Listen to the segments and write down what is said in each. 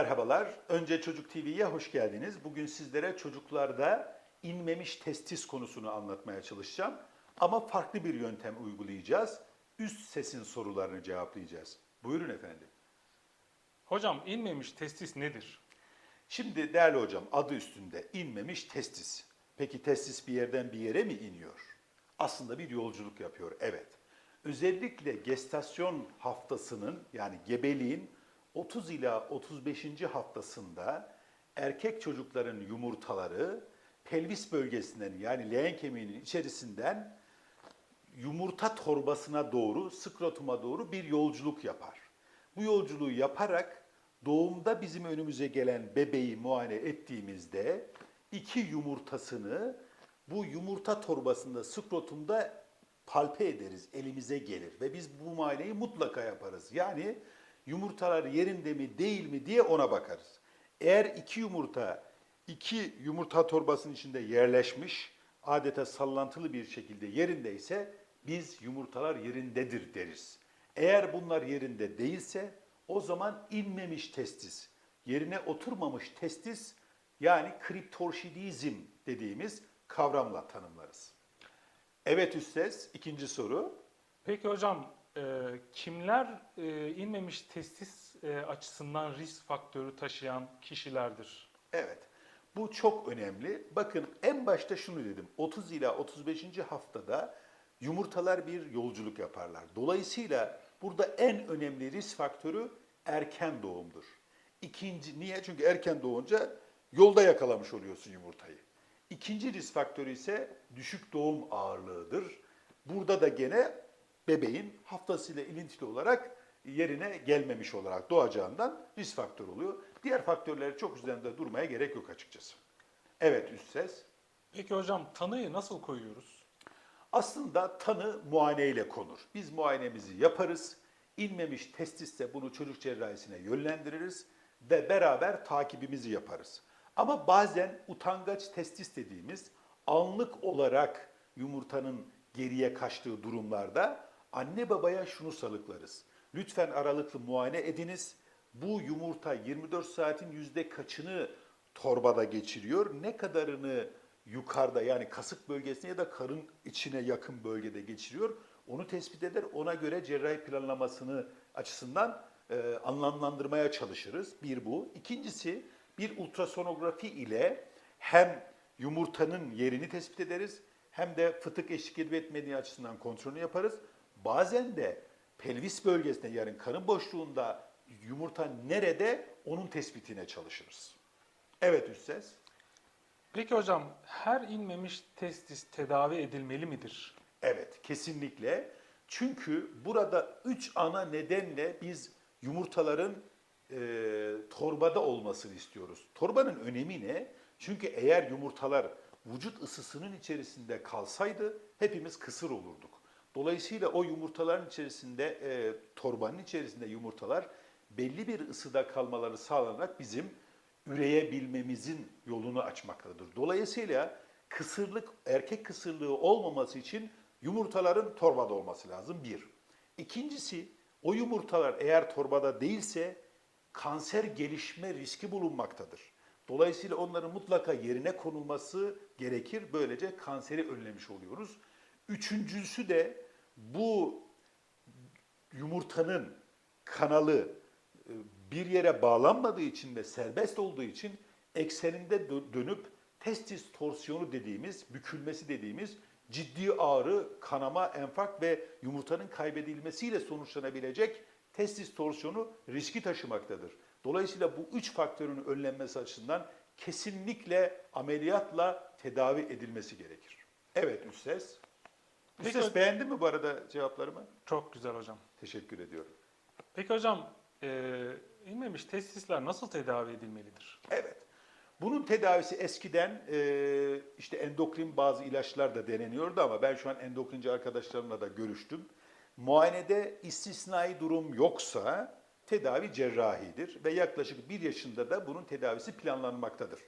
Merhabalar. Önce Çocuk TV'ye hoş geldiniz. Bugün sizlere çocuklarda inmemiş testis konusunu anlatmaya çalışacağım. Ama farklı bir yöntem uygulayacağız. Üst sesin sorularını cevaplayacağız. Buyurun efendim. Hocam inmemiş testis nedir? Şimdi değerli hocam adı üstünde inmemiş testis. Peki testis bir yerden bir yere mi iniyor? Aslında bir yolculuk yapıyor, evet. Özellikle gestasyon haftasının yani gebeliğin 30 ila 35. haftasında erkek çocukların yumurtaları pelvis bölgesinden yani leğen kemiğinin içerisinden yumurta torbasına doğru, skrotuma doğru bir yolculuk yapar. Bu yolculuğu yaparak doğumda bizim önümüze gelen bebeği muayene ettiğimizde iki yumurtasını bu yumurta torbasında, skrotumda palpe ederiz, elimize gelir ve biz bu muayeneyi mutlaka yaparız. Yani yumurtalar yerinde mi değil mi diye ona bakarız. Eğer iki yumurta iki yumurta torbasının içinde yerleşmiş, adeta sallantılı bir şekilde yerindeyse biz yumurtalar yerindedir deriz. Eğer bunlar yerinde değilse o zaman inmemiş testis, yerine oturmamış testis yani kriptorşidizm dediğimiz kavramla tanımlarız. Evet Üstes, ikinci soru. Peki hocam e, kimler e, inmemiş testis e, açısından risk faktörü taşıyan kişilerdir? Evet. Bu çok önemli. Bakın en başta şunu dedim. 30 ila 35. haftada yumurtalar bir yolculuk yaparlar. Dolayısıyla burada en önemli risk faktörü erken doğumdur. İkinci niye? Çünkü erken doğunca yolda yakalamış oluyorsun yumurtayı. İkinci risk faktörü ise düşük doğum ağırlığıdır. Burada da gene bebeğin haftasıyla ilintili olarak yerine gelmemiş olarak doğacağından risk faktör oluyor. Diğer faktörleri çok üzerinde durmaya gerek yok açıkçası. Evet üst ses. Peki hocam tanıyı nasıl koyuyoruz? Aslında tanı muayeneyle konur. Biz muayenemizi yaparız. İnmemiş testiste bunu çocuk cerrahisine yönlendiririz ve beraber takibimizi yaparız. Ama bazen utangaç testis dediğimiz anlık olarak yumurtanın geriye kaçtığı durumlarda anne babaya şunu salıklarız. Lütfen aralıklı muayene ediniz. Bu yumurta 24 saatin yüzde kaçını torbada geçiriyor? Ne kadarını yukarıda yani kasık bölgesine ya da karın içine yakın bölgede geçiriyor? Onu tespit eder. Ona göre cerrahi planlamasını açısından e, anlamlandırmaya çalışırız. Bir bu. İkincisi bir ultrasonografi ile hem yumurtanın yerini tespit ederiz hem de fıtık eşlik edip etmediği açısından kontrolünü yaparız. Bazen de pelvis bölgesinde yani karın boşluğunda yumurta nerede onun tespitine çalışırız. Evet üst ses. Peki hocam her inmemiş testis tedavi edilmeli midir? Evet, kesinlikle. Çünkü burada üç ana nedenle biz yumurtaların e, torbada olmasını istiyoruz. Torbanın önemi ne? Çünkü eğer yumurtalar vücut ısısının içerisinde kalsaydı hepimiz kısır olurduk. Dolayısıyla o yumurtaların içerisinde, e, torbanın içerisinde yumurtalar belli bir ısıda kalmaları sağlanarak bizim üreyebilmemizin yolunu açmaktadır. Dolayısıyla kısırlık, erkek kısırlığı olmaması için yumurtaların torbada olması lazım bir. İkincisi o yumurtalar eğer torbada değilse kanser gelişme riski bulunmaktadır. Dolayısıyla onların mutlaka yerine konulması gerekir. Böylece kanseri önlemiş oluyoruz. Üçüncüsü de bu yumurtanın kanalı e, bir yere bağlanmadığı için ve serbest olduğu için ekseninde dö- dönüp testis torsiyonu dediğimiz, bükülmesi dediğimiz ciddi ağrı, kanama, enfak ve yumurtanın kaybedilmesiyle sonuçlanabilecek testis torsiyonu riski taşımaktadır. Dolayısıyla bu üç faktörün önlenmesi açısından kesinlikle ameliyatla tedavi edilmesi gerekir. Evet Üstes. Peki- Üstes beğendin mi bu arada cevaplarımı? Çok güzel hocam. Teşekkür ediyorum. Peki hocam e, inmemiş testisler nasıl tedavi edilmelidir? Evet. Bunun tedavisi eskiden e, işte endokrin bazı ilaçlar da deneniyordu ama ben şu an endokrinci arkadaşlarımla da görüştüm. Muayenede istisnai durum yoksa tedavi cerrahidir ve yaklaşık bir yaşında da bunun tedavisi planlanmaktadır.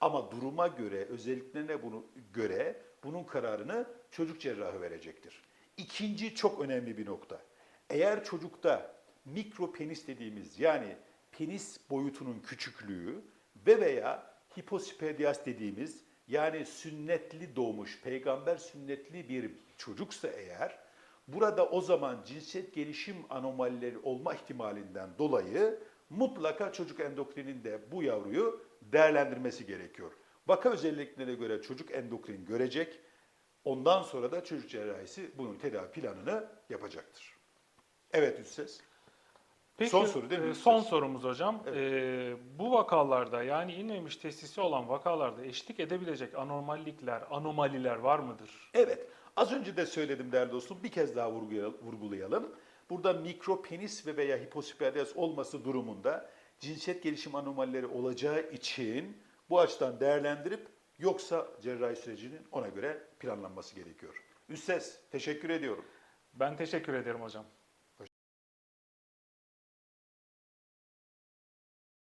Ama duruma göre, özelliklerine bunu göre bunun kararını çocuk cerrahı verecektir. İkinci çok önemli bir nokta. Eğer çocukta mikropenis dediğimiz yani penis boyutunun küçüklüğü ve veya hipospedias dediğimiz yani sünnetli doğmuş, peygamber sünnetli bir çocuksa eğer burada o zaman cinsiyet gelişim anomalileri olma ihtimalinden dolayı mutlaka çocuk endokrininde bu yavruyu değerlendirmesi gerekiyor. Vaka özelliklerine göre çocuk endokrin görecek. Ondan sonra da çocuk cerrahisi bunun tedavi planını yapacaktır. Evet Üsses. Peki, Son soru değil mi? e, Son sorumuz hocam. E, bu vakalarda yani inmemiş testisi olan vakalarda eşlik edebilecek anormallikler, anomaliler var mıdır? Evet. Az önce de söyledim değerli dostum. Bir kez daha vurgula- vurgulayalım. Burada mikropenis ve veya hipospedias olması durumunda cinsiyet gelişim anomalileri olacağı için bu açıdan değerlendirip yoksa cerrahi sürecinin ona göre planlanması gerekiyor. Üsses teşekkür ediyorum. Ben teşekkür ederim hocam.